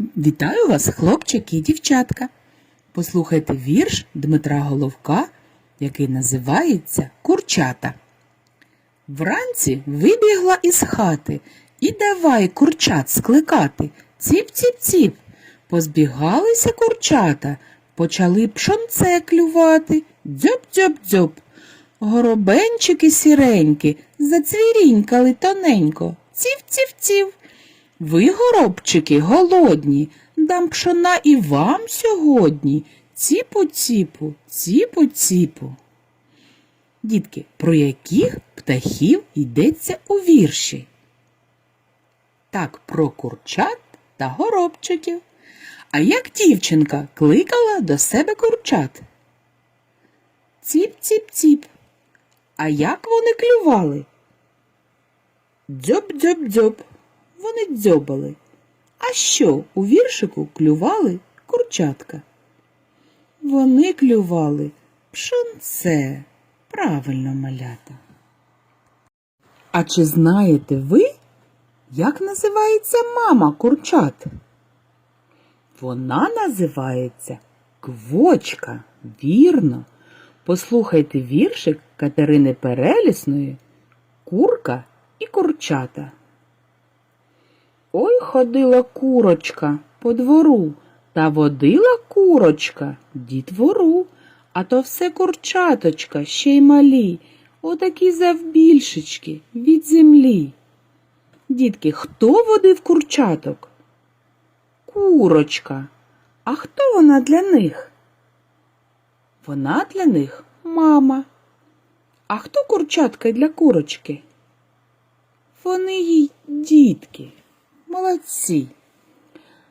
Вітаю вас, хлопчики і дівчатка. Послухайте вірш Дмитра Головка, який називається Курчата. Вранці вибігла із хати і давай курчат скликати. Ціп-ціп-ціп. Позбігалися курчата, почали пшонце клювати. Дзьоп-дзьоп-дзьоп. Горобенчики сіренькі зацвірінькали тоненько. Ців-ців-ців. Ви, горобчики, голодні, дам пшона і вам сьогодні. Ціпу-ціпу, ціпу-ціпу. Дітки, про яких птахів йдеться у вірші? Так, про курчат та горобчиків. А як дівчинка кликала до себе курчат? Ціп-ціп-ціп. А як вони клювали? Дзьоб-дзьоб-дзьоб. Вони дзьобали. А що у віршику клювали курчатка? Вони клювали пшонце. Правильно малята. А чи знаєте ви, як називається мама курчат? Вона називається квочка. Вірно. Послухайте віршик Катерини Перелісної Курка і курчата. Ой ходила курочка по двору, та водила курочка дітвору, а то все курчаточка ще й малі, отакі завбільшечки від землі. Дітки, хто водив курчаток? Курочка. А хто вона для них? Вона для них мама. А хто курчатка для курочки? Вони їй дітки. Молодці.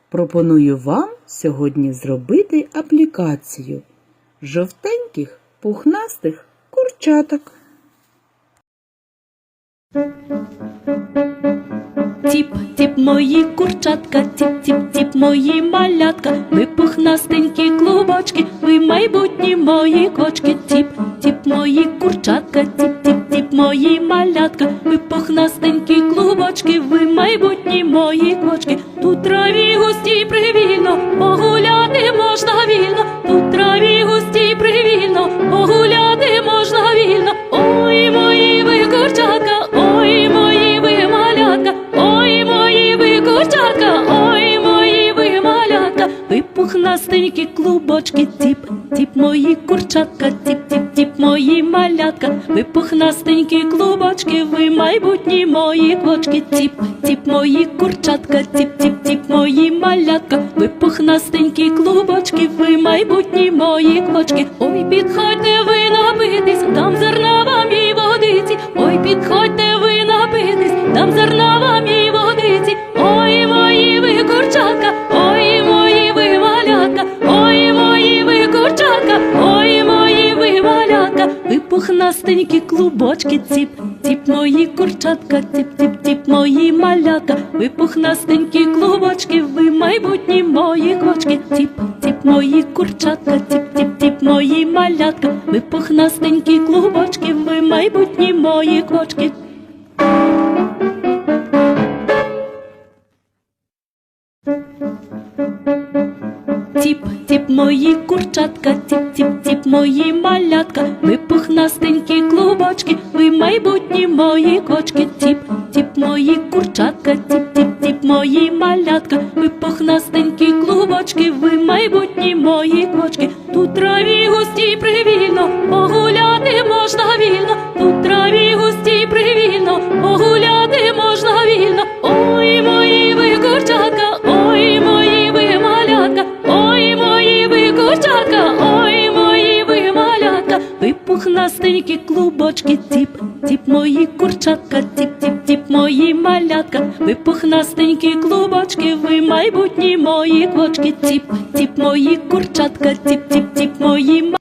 Пропоную вам сьогодні зробити аплікацію жовтеньких пухнастих курчаток. Тіп, тіп, мої курчатка, тіп, тіп, тіп, мої малятка, ви пухнастенькі клубочки, ви майбутні мої кочки, тіп, тіп, мої курчатка, тіп, тіп, тіп, мої малятка, ви пухнастенькі клубочки, ви мої кочки, тут траві густі привільно, погуляти можна вільно, тут траві густі привільно, погуляти можна вільно. Ой, мої ви курчатка, ой, мої ви малятка, ой, мої ви курчатка, ой, мої ви малятка, ви пухнастенькі клубочки, тіп, тіп, мої курчатка, тіп, тіп, тіп, мої малятка, ви пухнастенькі клубочки, ви майбутні мої квочки, тіп, тіп, мої курчатка, тіп, тіп, тіп, мої малятка, ви пухнастенькі клубочки, ви майбутні мої квочки, ой, підходьте пухнастенькі клубочки, ціп, ціп, мої курчатка, ціп, ціп, ціп, мої малятка, ви пухнастенькі клубочки, ви майбутні мої кочки, ціп, ціп, мої курчатка, ціп, ціп, ціп, мої малятка, ви пухнастенькі клубочки, ви майбутні мої кочки. Тіп, тіп, мої курчатка, тіп, тіп, тіп, мої малятка, ви пухнастенькі клубочки, ви майбутні мої кочки, тіп, тіп, мої курчатка, тіп, тіп, тіп, мої малятка, ви пухнастенькі клубочки, ви майбутні мої кочки, тут траві густі привільно, погуляти можна вільно, ви пухнастенькі клубочки, тіп, тіп, мої курчатка, тіп, тіп, тіп, мої малятка, ви пухнастенькі клубочки, ви майбутні мої квочки, тіп, тіп, мої курчатка, тіп, тіп, тіп, мої ма-